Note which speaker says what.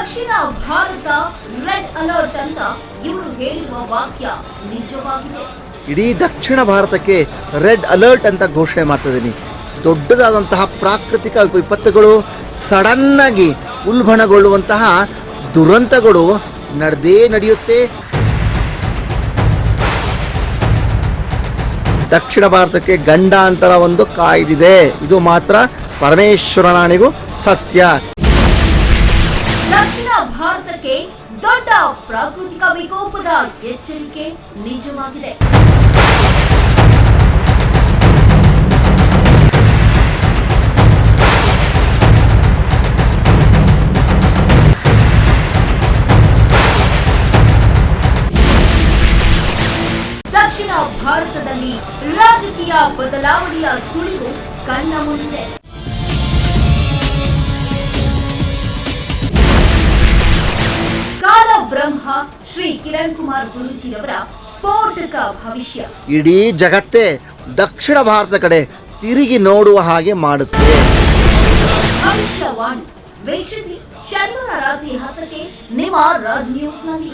Speaker 1: ದಕ್ಷಿಣ Bharat red alert ಅಂತ ಇವರು ಹೇಳಿರುವ ವಾಕ್ಯ ನಿಜವಾಗಿದೆ.
Speaker 2: ಇಡೀ ದಕ್ಷಿಣ ಭಾರತಕ್ಕೆ ರೆಡ್ ಅಲರ್ಟ್ ಅಂತ ಘೋಷಣೆ ಮಾಡ್ತಿದ್ದೀನಿ ದೊಡ್ಡದಾದಂತಹ ಪ್ರಾಕೃತಿಕ ವಿಪತ್ತುಗಳು ಸಡನ್ನಾಗಿ ಉಲ್ಬಣಗೊಳ್ಳುವಂತಹ ದುರಂತಗಳು ನಡೆದೇ ನಡೆಯುತ್ತೆ. ದಕ್ಷಿಣ ಭಾರತಕ್ಕೆ ಗಂಡಾಂತರ ಒಂದು ಕಾಯ್ದಿದೆ. ಇದು ಮಾತ್ರ ಪರಮೇಶ್ವರನಾಣಿಗೂ ಸತ್ಯ.
Speaker 1: ದಕ್ಷಿಣ ಭಾರತಕ್ಕೆ ದೊಡ್ಡ ಪ್ರಾಕೃತಿಕ ವಿಕೋಪದ ಎಚ್ಚರಿಕೆ ನಿಜವಾಗಿದೆ. ದಕ್ಷಿಣ ಭಾರತದಲ್ಲಿ ರಾಜಕೀಯ ಬದಲಾವಣೆಯ ಸುಳಿವು ಕಣ್ಣ ಮುಂದಿದೆ ಶ್ರೀ ಕಿರಣ್ ಕುಮಾರ್ ಗುರೂಜಿಯವರ ಸ್ಫೋಟಕ ಭವಿಷ್ಯ.
Speaker 2: ಇಡೀ ಜಗತ್ತೇ ದಕ್ಷಿಣ ಭಾರತ ಕಡೆ ತಿರುಗಿ ನೋಡುವ ಹಾಗೆ ಮಾಡುತ್ತೆ.
Speaker 1: ಭವಿಷ್ಯವಾಣಿ ವೀಕ್ಷಿಸಿ ಶನಿವಾರ ರಾತ್ರಿ ಹತ್ತಕ್ಕೆ ನಿಮ್ಮ ರಾಜ್ ನ್ಯೂಸ್ನಲ್ಲಿ.